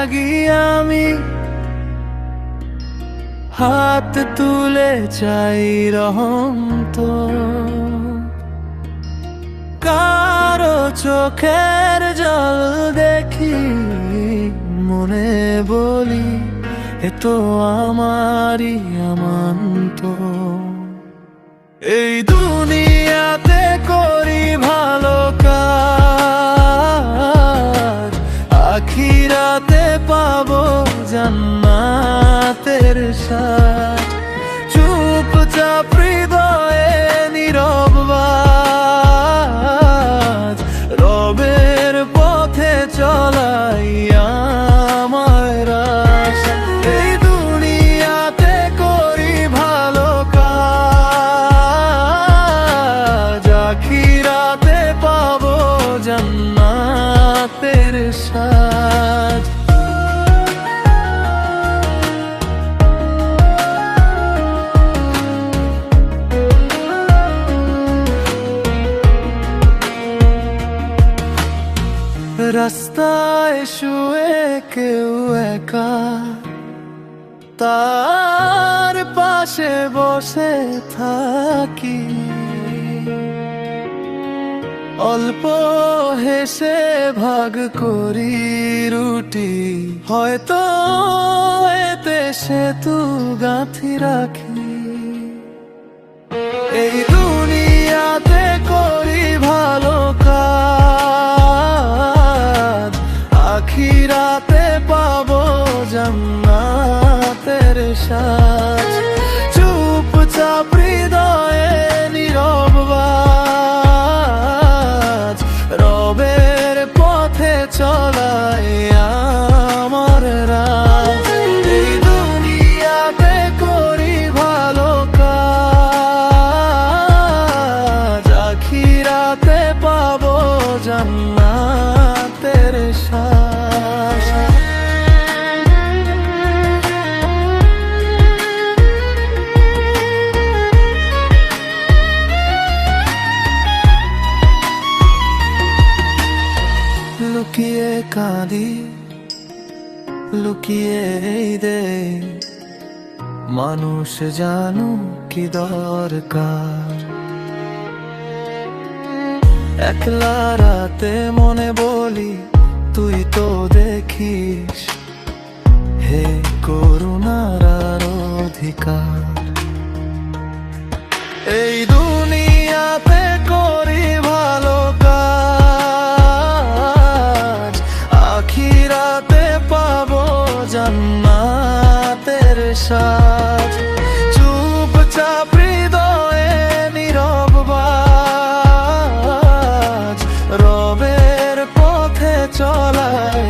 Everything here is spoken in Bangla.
লাগি আমি। হাত তুলে চাই রহম তো কারও চোখের জল দেখি, মনে বলি, এ তো আমান্ত। এই দুনিয়াতে জান্নাতের সাজ। রাস্তায় শুয়ে কেউ একা তার পাশে বসে থাকি। অল্প হেসে ভাগ করি রুটি। হয়তো এতে সেতু গাঁথি রাখি। এই দুনিয়াতে করি ভালো কাজ। আখিরাতে পাবো জান্নাতের সাজ। চুপচাপ কাঁদি লুকিয়ে দে। মানুষ জানু কি দরকার। একলা রাতে মনে বলি, তুই তো দেখিস হে করুণার অধিকার। এই দু তামান্না তেরে সাজ রবের পথে চলায়